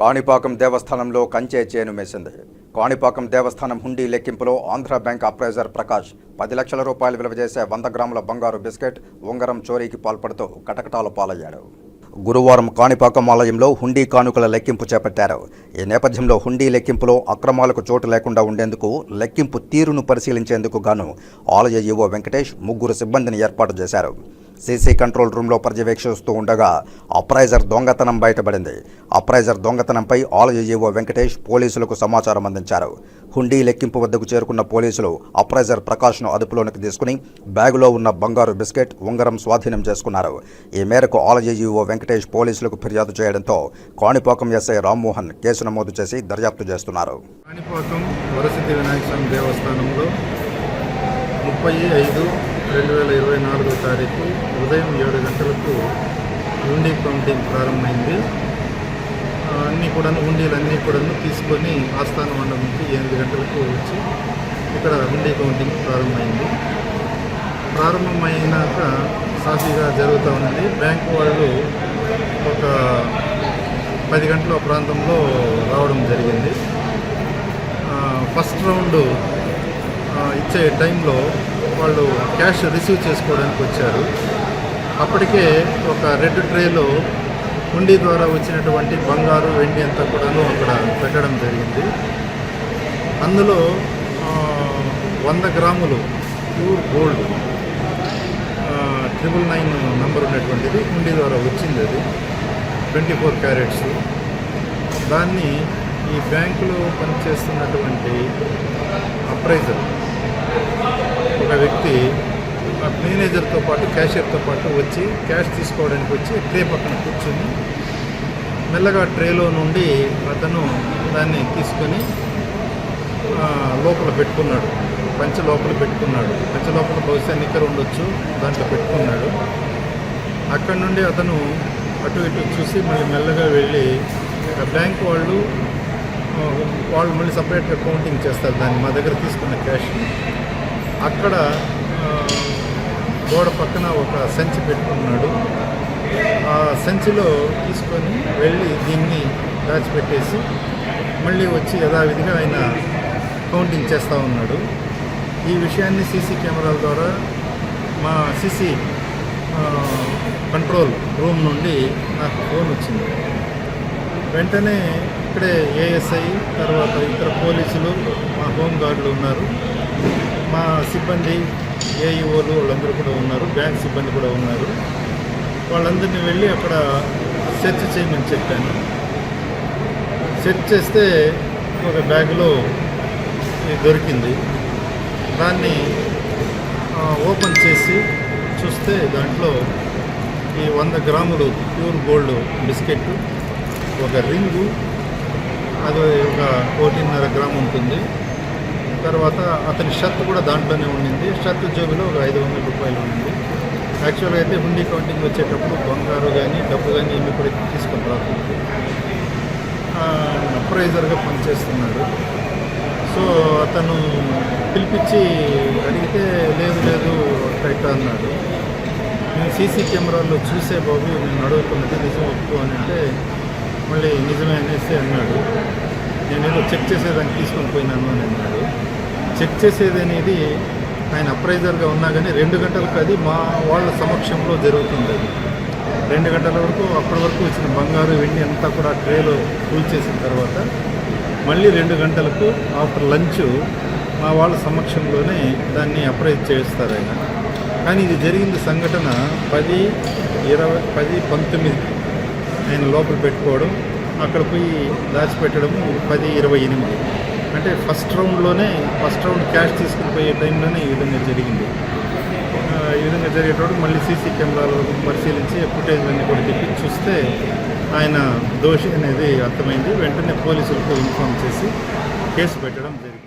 కాణిపాకం దేవస్థానంలో కంచే చేను మేసింది. కాణిపాకం దేవస్థానం హుండీ లెక్కింపులో ఆంధ్ర బ్యాంక్ అప్రైజర్ ప్రకాష్ పది లక్షల రూపాయలు విలువ చేసే వంద గ్రాముల బంగారు బిస్కెట్ ఉంగరం చోరీకి పాల్పడుతూ కటకటాల పాలయ్యాడు. గురువారం కాణిపాకం ఆలయంలో హుండీ కానుకల లెక్కింపు చేపట్టారు. ఈ నేపథ్యంలో హుండీ లెక్కింపులో అక్రమాలకు చోటు లేకుండా ఉండేందుకు లెక్కింపు తీరును పరిశీలించేందుకు గాను ఆలయ ఈవో వెంకటేష్ ముగ్గురు సిబ్బందిని ఏర్పాటు చేశారు. సీసీ కంట్రోల్ రూమ్లో పర్యవేక్షిస్తూ ఉండగా అప్రైజర్ దొంగతనం బయటపడింది. అప్రైజర్ దొంగతనంపై ఆలయ ఈవో వెంకటేష్ పోలీసులకు సమాచారం అందించారు. హుండీ లెక్కింపు వద్దకు చేరుకున్న పోలీసులు అప్రైజర్ ప్రకాష్ను అదుపులోనికి తీసుకుని బ్యాగులో ఉన్న బంగారు బిస్కెట్ ఉంగరం స్వాధీనం చేసుకున్నారు. ఈ మేరకు ఆలజీఈఓ వెంకటేష్ పోలీసులకు ఫిర్యాదు చేయడంతో కాణిపాకం ఎస్ఐ రామ్మోహన్ కేసు నమోదు చేసి దర్యాప్తు చేస్తున్నారు. కాణిపాకం వరసిద్ధి వినాయక స్వామి దేవస్థానంలో ముప్పై ఐదు రెండు వేల ఇరవై నాలుగో తారీఖు ఉదయం ఏడు గంటలకు హుండీ కౌంటింగ్ ప్రారంభమైంది. అన్నీ కూడా హుండీలు అన్నీ కూడా తీసుకొని ఆస్థాన మండపంకి ఎనిమిది గంటలకు వచ్చి ఇక్కడ హుండీ కౌంటింగ్ ప్రారంభమైంది. ప్రారంభమైనాక సాఫీగా జరుగుతూ ఉన్నది. బ్యాంకు వాళ్ళు ఒక పది గంటల ప్రాంతంలో రావడం జరిగింది. ఫస్ట్ రౌండ్ ఇచ్చే టైంలో వాళ్ళు క్యాష్ రిసీవ్ చేసుకోవడానికి వచ్చారు. అప్పటికే ఒక రెడ్ ట్రేలో హుండీ ద్వారా వచ్చినటువంటి బంగారు వెండి అంతా కూడాను అక్కడ పెట్టడం జరిగింది. అందులో వంద గ్రాములు pure gold triple nine number ఉన్నటువంటిది హుండీ ద్వారా వచ్చింది అది. Twenty four carats. దాన్ని ఈ బ్యాంకులో పనిచేస్తున్నటువంటి అప్రైజర్ ఒక వ్యక్తి మేనేజర్తో పాటు క్యాషియర్తో పాటు వచ్చి క్యాష్ తీసుకోవడానికి వచ్చి ట్రే పక్కన కూర్చొని మెల్లగా ట్రేలో నుండి అతను దాన్ని తీసుకొని లోపల పెట్టుకున్నాడు. పంచ లోపల పెట్టుకున్నాడు. పంచ లోపల బహుశా నిక్కర ఉండొచ్చు దాంట్లో పెట్టుకున్నాడు. అక్కడ నుండి అతను అటు ఇటు చూసి మళ్ళీ మెల్లగా వెళ్ళి ఆ బ్యాంక్ వాళ్ళు వాళ్ళు మళ్ళీ సపరేట్గా కౌంటింగ్ చేస్తారు దాన్ని మా దగ్గర తీసుకున్న క్యాష్. అక్కడ గోడ పక్కన ఒక సంచి పెట్టుకున్నాడు. ఆ సంచిలో తీసుకొని వెళ్ళి దీన్ని దాచిపెట్టేసి మళ్ళీ వచ్చి యథావిధిగా ఆయన కౌంటింగ్ చేస్తూ ఉన్నాడు. ఈ విషయాన్ని సీసీ కెమెరాల ద్వారా మా సీసీ కంట్రోల్ రూమ్ నుండి నాకు ఫోన్ వచ్చింది. వెంటనే ఇక్కడే ఏఎస్ఐ తర్వాత ఇతర పోలీసులు మా హోంగార్డులు ఉన్నారు. మా సిబ్బంది ఏఈఓలు వాళ్ళందరూ కూడా ఉన్నారు బ్యాంక్ సిబ్బంది కూడా ఉన్నారు. వాళ్ళందరినీ వెళ్ళి అక్కడ సెర్చ్ చేయమని చెప్పాను. సెర్చ్ చేస్తే ఒక బ్యాగ్లో ఇది దొరికింది. దాన్ని ఓపెన్ చేసి చూస్తే దాంట్లో ఈ వంద గ్రాములు ప్యూర్ గోల్డ్ బిస్కెట్ ఒక రింగు అది ఒక కోటిన్నర గ్రామ్ ఉంటుంది. తర్వాత అతని షర్ట్ కూడా దాంట్లోనే ఉండింది. షర్ట్ జోబులో ఒక ఐదు వందల రూపాయలు ఉండింది. యాక్చువల్గా అయితే హుండీ కౌంటింగ్ వచ్చేటప్పుడు బంగారు కానీ డబ్బు కానీ ఏమి కూడా తీసుకొని రాకూడదు. అప్రైజర్గా పనిచేస్తున్నాడు. సో అతను పిలిపించి అడిగితే లేదు లేదు కరెక్ట్ అన్నాడు. నేను సీసీ కెమెరాలో చూసే బాబు నేను అడుగుతున్నది నిజం ఒప్పు అని అంటే మళ్ళీ నిజమే అనేసి అన్నాడు. నేను ఏదో చెక్ చేసేదానికి తీసుకొని పోయినాను అని అన్నాడు చెక్ చేసేది అనేది ఆయన అప్రైజర్గా ఉన్నా కానీ రెండు గంటలకు అది మా వాళ్ళ సమక్షంలో జరుగుతుంది అది. రెండు గంటల వరకు అప్పటి వరకు వచ్చిన బంగారు వెండి అంతా కూడా ట్రేలో కూల్ చేసిన తర్వాత మళ్ళీ రెండు గంటలకు ఆఫ్టర్ లంచ్ మా వాళ్ళ సమక్షంలోనే దాన్ని అప్రైజ్ చేస్తారు ఆయన. కానీ ఇది జరిగింది సంఘటన పది ఇరవై పది పంతొమ్మిది ఆయన లోపల పెట్టుకోవడం అక్కడ పోయి దాచిపెట్టడము పది ఇరవై ఎనిమిది అంటే ఫస్ట్ రౌండ్లోనే ఫస్ట్ రౌండ్ క్యాష్ తీసుకుని పోయే టైంలోనే ఈ విధంగా జరిగింది. ఈ విధంగా జరిగేటప్పుడు మళ్ళీ సీసీ కెమెరాలు పరిశీలించి ఫుటేజ్ అన్ని కూడా తెప్పి చూస్తే ఆయన దోషి అనేది అర్థమైంది. వెంటనే పోలీసులకు ఇన్ఫామ్ చేసి కేసు పెట్టడం జరిగింది.